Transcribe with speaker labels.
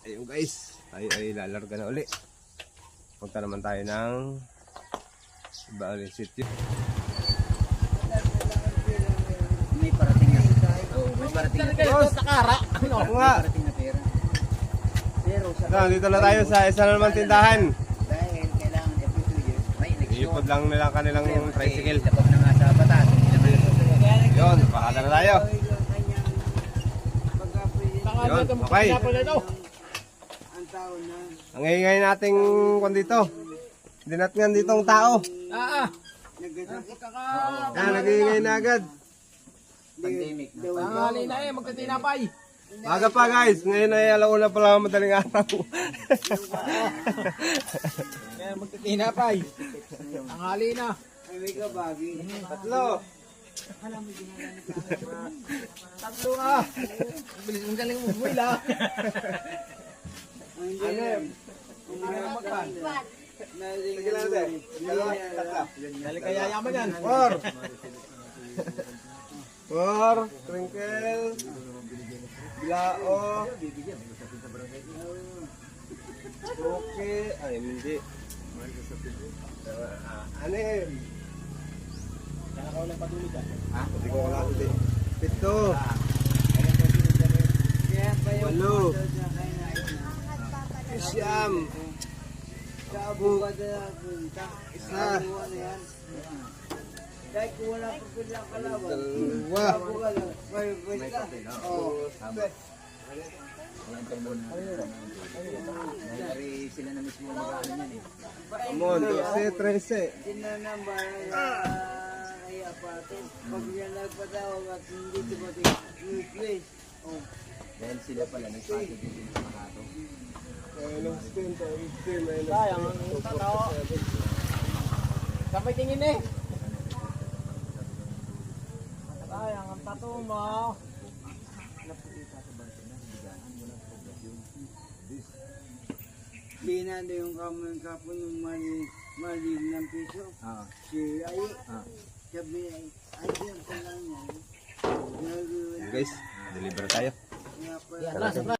Speaker 1: Ayun guys, tayo ay lalarga na uli. Punta naman tayo ng iba ulit sityo.
Speaker 2: May parating na. Oh, may parating na pera.
Speaker 1: Boss!
Speaker 2: Takara. Ano?
Speaker 1: Nga.
Speaker 2: Parating na pera. Pero sa
Speaker 1: dito na tayo sa isa na naman tindahan.
Speaker 2: dahil kailangan every two years may election.
Speaker 1: Iipod lang nila ang kanilang tricycle.
Speaker 2: Labag na nga sa batas.
Speaker 1: Yun, pakata na tayo. Yun, okay.
Speaker 3: Ang tao na.
Speaker 1: Ang ingay nating kung dito. Dinatngan dito ang tao.
Speaker 2: Ah, ah.
Speaker 3: Nagkasakit
Speaker 1: Ah, nag-iingay na agad.
Speaker 2: Pandemic.
Speaker 3: Tangali
Speaker 2: na eh, magkatinapay.
Speaker 1: Maga pa guys, ngayon ay alauna pa lang madaling araw.
Speaker 2: Kaya magkatinapay. Tanghali na.
Speaker 3: Ay, may kabagi.
Speaker 1: Tatlo.
Speaker 2: Tatlo ka. Bilis mong galing mo. Buwila.
Speaker 1: Yun? Sige lang natin. Dalawa, tatlo.
Speaker 2: Dali kaya yaman yan.
Speaker 1: Four. Four. Twinkle. Bilao. Okay. Ay, hindi. Ah, Anim.
Speaker 2: Nakakaulang patuloy ka.
Speaker 1: Ha? Hindi ko wala ulit. Pito.
Speaker 3: Kaya pa yung
Speaker 1: Walo.
Speaker 3: sa kainain na.
Speaker 1: Siyam.
Speaker 3: Kaabo ka na punta.
Speaker 1: Isa.
Speaker 3: Yan. Dahil kung wala pa pilang kalaban.
Speaker 1: Dalawa.
Speaker 3: May pwesta. Oo.
Speaker 2: Walang tumbon na. Dahil sila na mismo mag-ano yan eh.
Speaker 1: Amon, 12, 13.
Speaker 3: Tinanambara na kay apatin. Pag niya nagpatawag at hindi tumating. Oh.
Speaker 2: Dahil sila pala nagpasok din sa Makato.
Speaker 1: Minus 10 times 10 minus
Speaker 2: Sayang, ang tao. Kapay tingin eh. Sayang, ang tato mo.
Speaker 3: Binado yung kamay kapon ng mali, mali ng piso.
Speaker 2: Ah.
Speaker 3: Si Ay,
Speaker 2: Ah.
Speaker 3: sabi ay, ay, lang yan. Nag-
Speaker 1: Guys, deliver tayo.
Speaker 2: last,